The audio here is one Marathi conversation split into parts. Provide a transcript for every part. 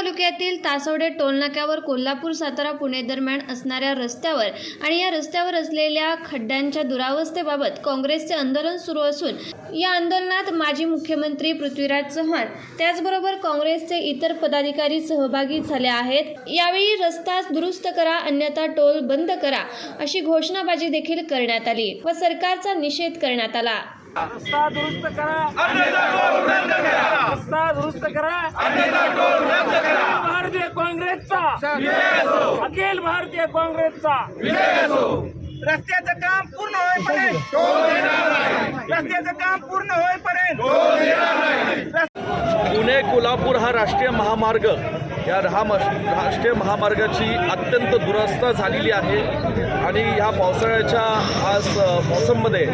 तालुक्यातील तासवडे टोलनाक्यावर कोल्हापूर सातारा पुणे दरम्यान असणाऱ्या रस्त्यावर आणि या रस्त्यावर असलेल्या खड्ड्यांच्या दुरावस्थेबाबत काँग्रेसचे आंदोलन सुरू असून या आंदोलनात माजी मुख्यमंत्री पृथ्वीराज चव्हाण त्याचबरोबर काँग्रेसचे इतर पदाधिकारी सहभागी झाले आहेत. यावेळी रस्ता दुरुस्त करा अन्यथा टोल बंद करा अशी घोषणाबाजी देखील करण्यात आली व सरकारचा निषेध करण्यात आला. रस्ता दुरुस्त करा रस्ता दुरुस्त करा. अखिल भारतीय काँग्रेसचा. रस्त्याचं काम पूर्ण होईपर्यंत. रस्त्याचं काम पूर्ण होईपर्यंत. पुणे कोल्हापूर हा राष्ट्रीय महामार्ग. या रहा राष्ट्रीय महामार्गाची अत्यंत दुरवस्था झालेली आहे. आणि ह्या पावसाळ्याच्या आज मौसममध्ये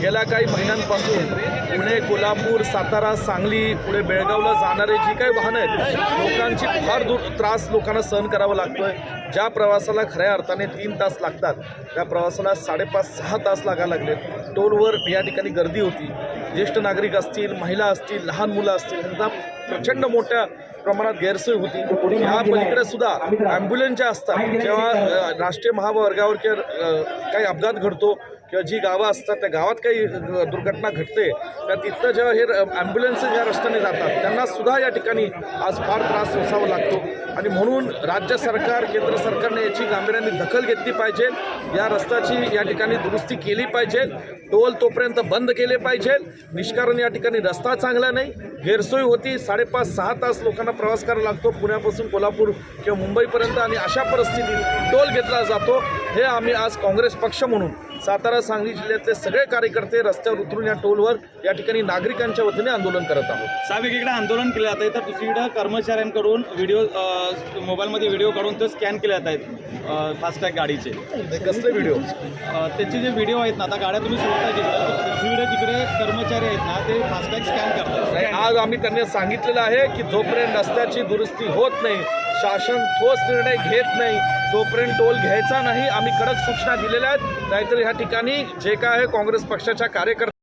गेल्या काही महिन्यांपासून पुणे कोल्हापूर सातारा सांगली पुढे बेळगावला जाणारे जी काही वाहनं आहेत लोकांची फार दूर त्रास लोकांना सहन करावा लागतोय. ज्या प्रवासाला खऱ्या अर्थाने तीन तास लागतात त्या प्रवासाला साडेपाच सहा तास लागायला लागले टोलवर या ठिकाणी गर्दी होती. ज्येष्ठ नागरिक असतील महिला असतील लहान मुलं असतील यांचा प्रचंड मोठ्या प्रमाणात गैरसोय होती. ह्या पलीकडे सुद्धा ॲम्ब्युलन्स ज्या असतात जेव्हा राष्ट्रीय महामार्गावर किंवा काही अपघात घडतो किंवा जी गावं असतात त्या गावात काही दुर्घटना घडते त्या तिथं जेव्हा हे ॲम्ब्युलन्स ज्या रस्त्याने जातात त्यांना सुद्धा या ठिकाणी आज फार त्रास सोसावा लागतो. आणि म्हणून राज्य सरकार केंद्र सरकारने याची गांभीर्याने दखल घेतली पाहिजे. या रस्त्याची या ठिकाणी दुरुस्ती केली पाहिजे. टोल तोपर्यंत बंद केले पाहिजे. निष्कारण या ठिकाणी रस्ता चांगला नाही. गैरसोय होती. साडेपाच सहा तास लोकांना प्रवास करावा लागतो. पुण्यापासून कोल्हापूर किंवा मुंबईपर्यंत. आणि अशा परिस्थितीत टोल घेतला जातो. हे आम्ही आज काँग्रेस पक्ष म्हणून सातारा सांगली जिल्ह्यातले सगळे कार्यकर्ते रस्त्यावर उतरून या टोलवर या ठिकाणी नागरिकांच्या वतीने आंदोलन करत आहोत. साहेब एकीकडे आंदोलन केलं जात आहे तर दुसरीकडे कर्मचाऱ्यांकडून व्हिडिओ मोबाईलमध्ये व्हिडिओ काढून ते स्कॅन केले जात आहेत फास्टॅग गाडीचे. कसले व्हिडिओ? त्याचे जे व्हिडिओ आहेत ना आता गाड्या तुम्ही तिकडे तर दुसरीकडे तिकडे कर्मचारी आहेत ना ते फास्टॅग स्कॅन करतात. आज आम्ही त्यांनी सांगितलेलं आहे की जोपर्यंत रस्त्याची दुरुस्ती होत नाही शासन ठोस निर्णय घेत नाही तोपर्यंत टोल घ्यायचा नाही आम्ही कडक सूचना दिलेल्या आहेत. नाहीतर ह्या ठिकाणी जे काय आहे काँग्रेस पक्षाच्या कार्यकर्त्या